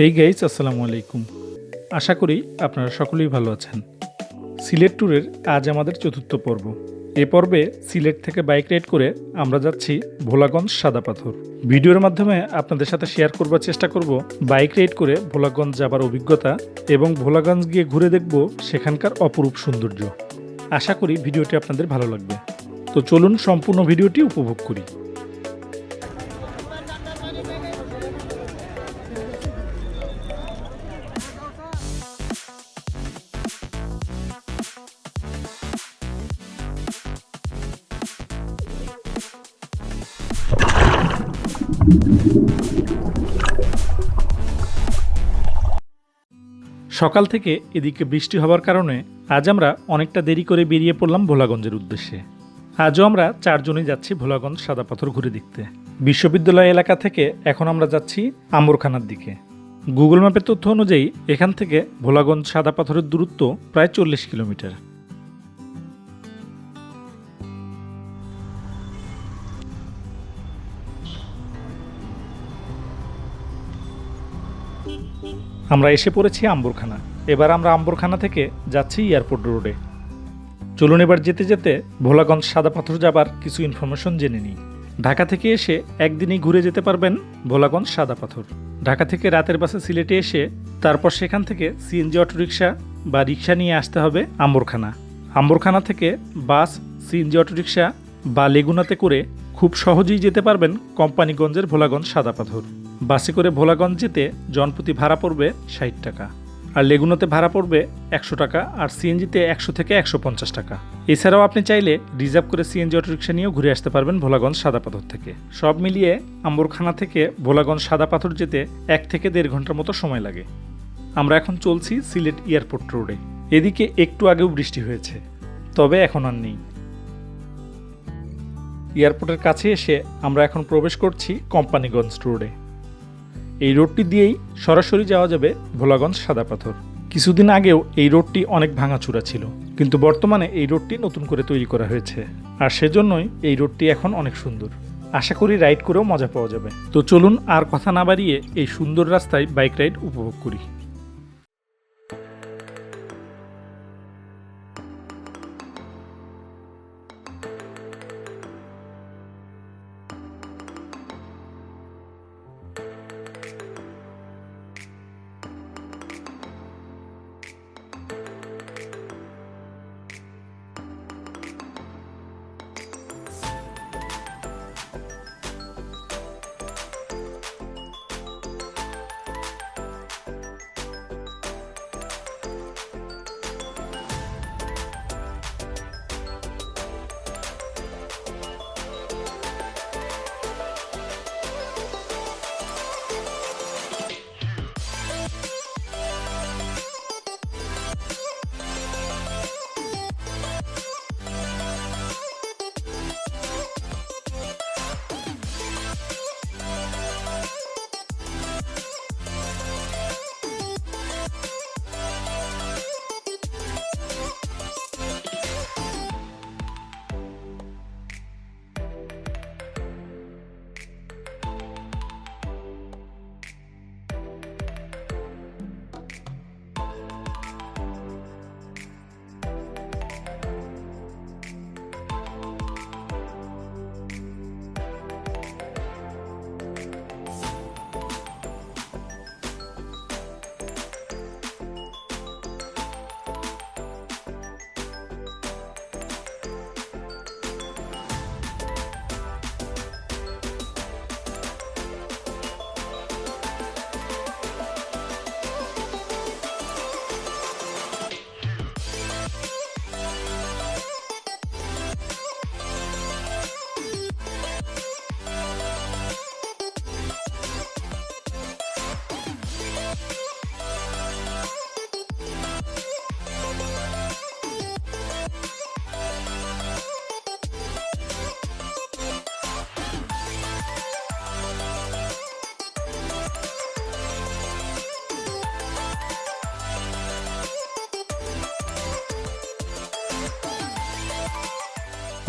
Hey guys আসসালামু আলাইকুম। আশা করি আপনারা সকলেই ভালো আছেন। সিলেট ট্যুরের আজ আমাদের চতুর্থ পর্ব। এ পর্বে সিলেট থেকে বাইক রাইড করে আমরা যাচ্ছি ভোলাগঞ্জ সাদা পাথর। ভিডিওর মাধ্যমে আপনাদের সাথে শেয়ার করবার চেষ্টা করব বাইক রাইড করে ভোলাগঞ্জ যাবার অভিজ্ঞতা এবং ভোলাগঞ্জ গিয়ে ঘুরে দেখব সেখানকার অপরূপ সৌন্দর্য। আশা করি ভিডিওটি আপনাদের ভালো লাগবে। তো চলুন সম্পূর্ণ ভিডিওটি উপভোগ করি। সকাল থেকে এদিকে বৃষ্টি হওয়ার কারণে আজ আমরা অনেকটা দেরি করে বেরিয়ে পড়লাম ভোলাগঞ্জের উদ্দেশ্যে। আজও আমরা চারজনই যাচ্ছি ভোলাগঞ্জ সাদা পাথর ঘুরে দেখতে। বিশ্ববিদ্যালয় এলাকা থেকে এখন আমরা যাচ্ছি আমরখানার দিকে। গুগল ম্যাপের তথ্য অনুযায়ী এখান থেকে ভোলাগঞ্জ সাদা পাথরের দূরত্ব প্রায় চল্লিশ কিলোমিটার। আমরা এসে পড়েছি আম্বরখানা। এবার আমরা আম্বরখানা থেকে যাচ্ছি এয়ারপোর্ট রোডে। চলুন এবার যেতে যেতে ভোলাগঞ্জ সাদা পাথর যাবার কিছু ইনফরমেশন জেনে নিই। ঢাকা থেকে এসে একদিনই ঘুরে যেতে পারবেন ভোলাগঞ্জ সাদা পাথর। ঢাকা থেকে রাতের বাসে সিলেটে এসে তারপর সেখান থেকে সিএনজি অটোরিকশা বা রিক্সা নিয়ে আসতে হবে আম্বরখানা। আম্বরখানা থেকে বাস, সিএনজি অটোরিকশা বা লেগুনাতে করে খুব সহজেই যেতে পারবেন কোম্পানিগঞ্জের ভোলাগঞ্জ সাদা পাথর। বাসে করে ভোলাগঞ্জ যেতে জনপ্রতি ভাড়া পড়বে ষাট টাকা, আর লেগুনাতে ভাড়া পড়বে একশো টাকা, আর সিএনজিতে একশো থেকে একশো পঞ্চাশ টাকা। এছাড়াও আপনি চাইলে রিজার্ভ করে সিএনজি অটোরিকশা নিয়েও ঘুরে আসতে পারবেন ভোলাগঞ্জ সাদা পাথর থেকে। সব মিলিয়ে আম্বরখানা থেকে ভোলাগঞ্জ সাদা পাথর যেতে এক থেকে দেড় ঘণ্টার মতো সময় লাগে। আমরা এখন চলছি সিলেট এয়ারপোর্ট রোডে। এদিকে একটু আগেও বৃষ্টি হয়েছে, তবে এখন আর নেই। এয়ারপোর্টের কাছে এসে আমরা এখন প্রবেশ করছি কোম্পানিগঞ্জ রোডে। এই রোডটি দিয়েই সরাসরি যাওয়া যাবে ভোলাগঞ্জ সাদা পাথর। কিছুদিন আগেও এই রোডটি অনেক ভাঙাচুরা ছিল, কিন্তু বর্তমানে এই রোডটি নতুন করে তৈরি করা হয়েছে। আর সেজন্যই এই রোডটি এখন অনেক সুন্দর। আশা করি রাইড করেও মজা পাওয়া যাবে। তো চলুন আর কথা না বাড়িয়ে এই সুন্দর রাস্তায় বাইক রাইড উপভোগ করি।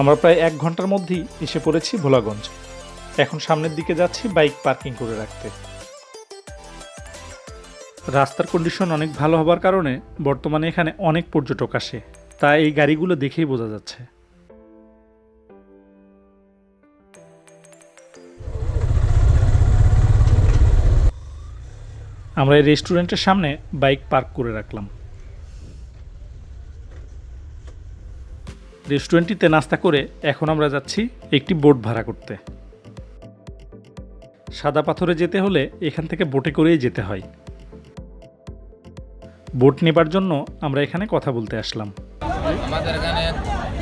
আমরা প্রায় এক ঘণ্টার মধ্যেই এসে পড়েছি ভোলাগঞ্জ। এখন সামনের দিকে যাচ্ছি বাইক পার্কিং করে রাখতে। রাস্তার কন্ডিশন অনেক ভালো হবার কারণে বর্তমানে এখানে অনেক পর্যটক আসে, তা এই গাড়িগুলো দেখেই বোঝা যাচ্ছে। আমরা এই রেস্টুরেন্টের সামনে বাইক পার্ক করে রাখলাম। রেস্টুরেন্টটিতে নাস্তা করে এখন আমরা যাচ্ছি একটি বোট ভাড়া করতে। সাদা পাথরে যেতে হলে এখান থেকে বোটে করেই যেতে হয়। বোট নেবার জন্য আমরা এখানে কথা বলতে আসলাম। আমাদের এখানে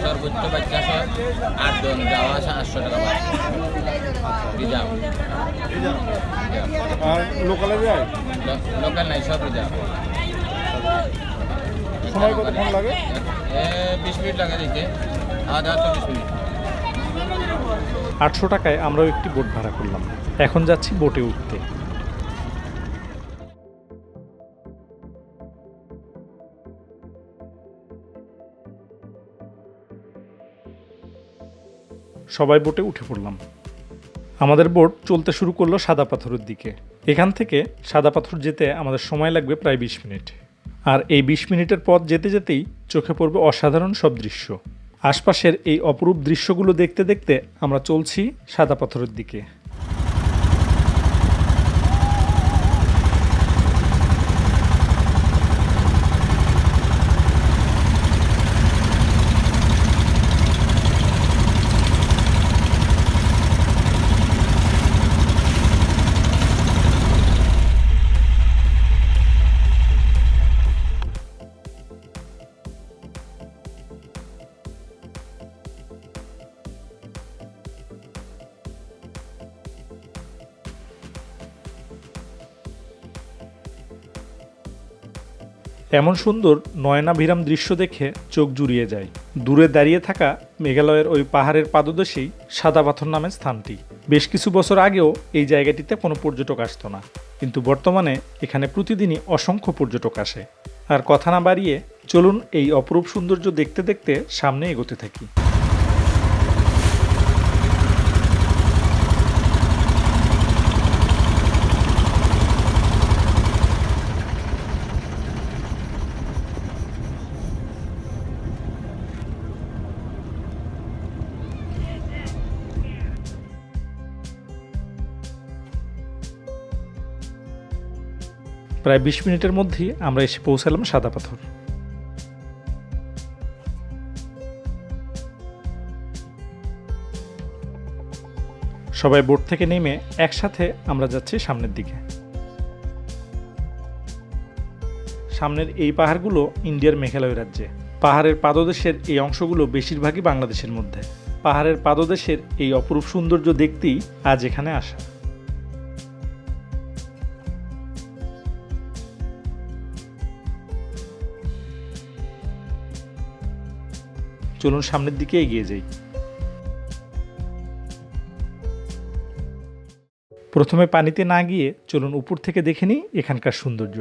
সর্বোচ্চ বাচ্চা আটজন যাওয়া টাকা রিজার্ভ। আর লোকালে যায়? লোকাল নাই সব রিজার্ভ। সময় কতক্ষণ লাগে? আটশো টাকায় আমরাও একটি বোট ভাড়া করলাম। এখন যাচ্ছি বোটে উঠতে। সবাই বোটে উঠে পড়লাম। আমাদের বোট চলতে শুরু করল সাদা পাথরের দিকে। এখান থেকে সাদা পাথর যেতে আমাদের সময় লাগবে প্রায় বিশ মিনিট। আর এই বিশ মিনিটের পথ যেতে যেতেই চোখে পড়বে অসাধারণ সব দৃশ্য। আশপাশের এই অপরূপ দৃশ্যগুলো দেখতে দেখতে আমরা চলছি সাদা পাথরের দিকে। এমন সুন্দর নয়নাভিরাম দৃশ্য দেখে চোখ জুড়িয়ে যায়। দূরে দাঁড়িয়ে থাকা মেঘালয়ের ওই পাহাড়ের পাদদেশেই সাদা পাথর নামে স্থানটি। বেশ কিছু বছর আগেও এই জায়গাটিতে কোনো পর্যটক আসত না। কিন্তু বর্তমানে এখানে প্রতিদিনই অসংখ্য পর্যটক আসে। আর কথা না বাড়িয়ে চলুন এই অপরূপ সৌন্দর্য দেখতে দেখতে সামনে এগোতে থাকি। প্রায় বিশ মিনিটের মধ্যেই আমরা এসে পৌঁছালাম সাদা পাথর। সবাই বোট থেকে নেমে একসাথে আমরা যাচ্ছি সামনের দিকে। সামনের এই পাহাড়গুলো ইন্ডিয়ার মেঘালয় রাজ্যে। পাহাড়ের পাদদেশের এই অংশগুলো বেশিরভাগই বাংলাদেশের মধ্যে। পাহাড়ের পাদদেশের এই অপরূপ সৌন্দর্য দেখতেই আজ এখানে আসা। চলুন সামনের দিকে এগিয়ে যাই। প্রথমে পানিতে না গিয়ে চলুন উপর থেকে দেখে নিই এখানকার সৌন্দর্য।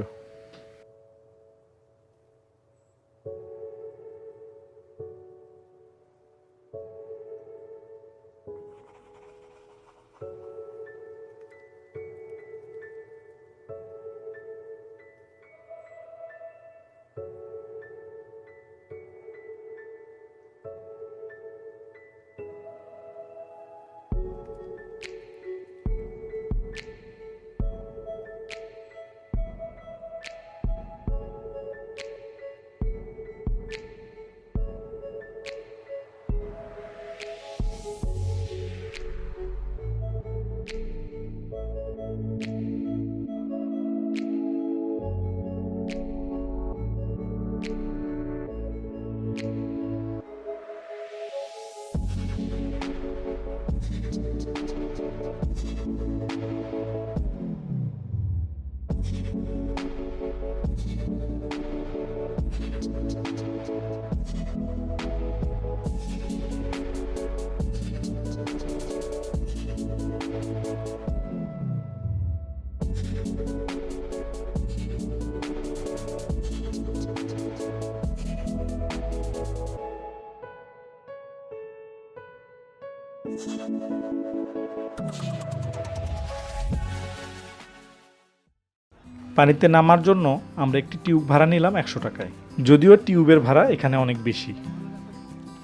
পানিতে নামার জন্য আমরা একটি টিউব ভাড়া নিলাম একশো টাকায়। যদিও টিউবের ভাড়া এখানে অনেক বেশি।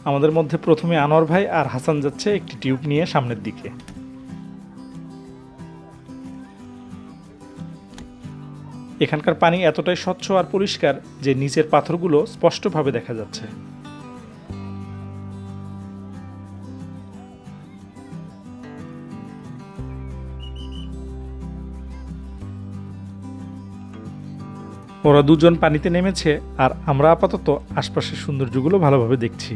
আমাদের মধ্যে প্রথমে আনোয়ার ভাই আর হাসান যাচ্ছে একটি টিউব নিয়ে সামনের দিকে। এখানকার পানি এতটাই স্বচ্ছ আর পরিষ্কার যে নিচের পাথরগুলো স্পষ্টভাবে দেখা যাচ্ছে। ওরা দুজন পানিতে নেমেছে আর আমরা আপাতত আশপাশের সৌন্দর্যগুলো ভালোভাবে দেখছি।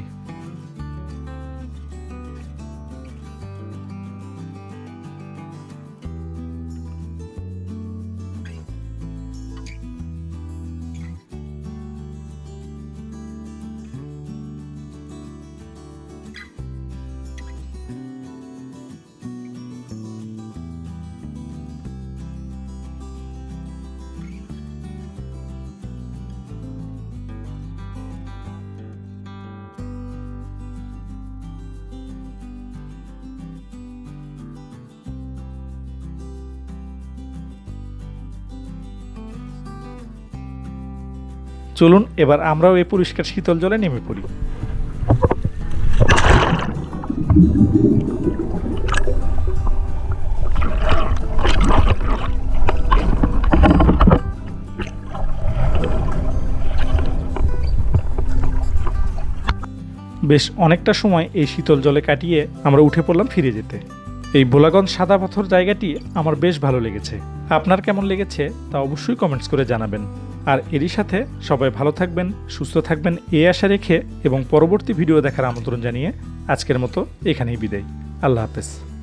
চলুন, এবার আমরাও এই পরিষ্কার শীতল জলে নেমে পড়ি। বেশ অনেকটা সময় এই শীতল জলে কাটিয়ে আমরা উঠে পড়লাম ফিরে যেতে। এই ভোলাগঞ্জ সাদা পাথর জায়গাটি আমার বেশ ভালো লেগেছে। আপনার কেমন লেগেছে তা অবশ্যই কমেন্টস করে জানাবেন। আর এরই সাথে সবাই ভালো থাকবেন, সুস্থ থাকবেন এই আশা রেখে এবং পরবর্তী ভিডিও দেখার আমন্ত্রণ জানিয়ে আজকের মতো এখানেই বিদায়। আল্লাহ হাফেজ।